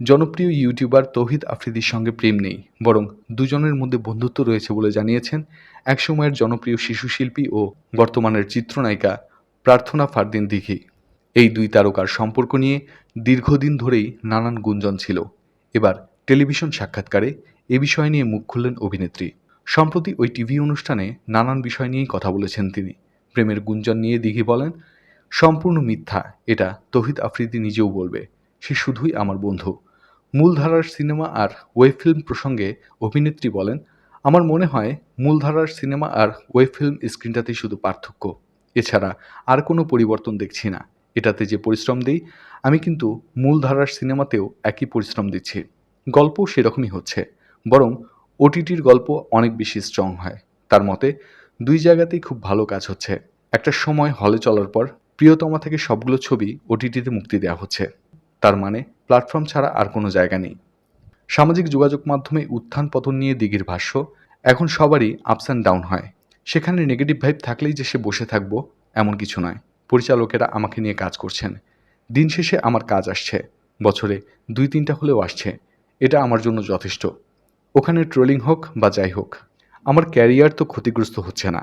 জনপ্রিয় ইউটিউবার তৌহিদ আফ্রিদির সঙ্গে প্রেম নেই, বরং দুজনের মধ্যে বন্ধুত্ব রয়েছে বলে জানিয়েছেন একসময়ের জনপ্রিয় শিশু শিল্পী ও বর্তমানের চিত্রনায়িকা প্রার্থনা ফারদিন দিঘি। এই দুই তারকার সম্পর্ক নিয়ে দীর্ঘদিন ধরেই নানান গুঞ্জন ছিল। এবার টেলিভিশন সাক্ষাৎকারে এ বিষয় নিয়ে মুখ খুললেন অভিনেত্রী। সম্প্রতি ওই টিভি অনুষ্ঠানে নানান বিষয় নিয়েই কথা বলেছেন তিনি। প্রেমের গুঞ্জন নিয়ে দিঘি বলেন, সম্পূর্ণ মিথ্যা, এটা তহিদ আফ্রিদি নিজেও বলবে। সে শুধুই আমার বন্ধু। মূলধারার সিনেমা আর ওয়েব ফিল্ম প্রসঙ্গে অভিনেত্রী বলেন, আমার মনে হয় মূলধারার সিনেমা আর ওয়েব ফিল্ম স্ক্রিনটাতেই শুধু পার্থক্য। এছাড়া আর কোনো পরিবর্তন দেখছি না। এটাতে যে পরিশ্রম দিই, আমি কিন্তু মূলধারার সিনেমাতেও একই পরিশ্রম দিচ্ছি। গল্প সেরকমই হচ্ছে। বরং ওটিটির গল্প অনেক বেশি স্ট্রং হয়। তার মতে, দুই জায়গাতেই খুব ভালো কাজ হচ্ছে। একটা সময় হলে চলার পর প্রিয়তমা থেকে সবগুলো ছবি ওটিটিতে মুক্তি দেওয়া হচ্ছে। তার মানে প্ল্যাটফর্ম ছাড়া আর কোনো জায়গা নেই। সামাজিক যোগাযোগ মাধ্যমে উত্থান পতন নিয়ে দিঘির ভাষ্য, এখন সবারই আপস অ্যান্ড ডাউন হয়। সেখানে নেগেটিভ ভাইব থাকলেই যে সে বসে থাকব, এমন কিছু নয়। পরিচালকেরা আমাকে নিয়ে কাজ করছেন। দিন শেষে আমার কাজ আসছে। বছরে দুই তিনটা হলেও আসছে। এটা আমার জন্য যথেষ্ট। ওখানে ট্রোলিং হোক বা যাই হোক, আমার ক্যারিয়ার তো ক্ষতিগ্রস্ত হচ্ছে না।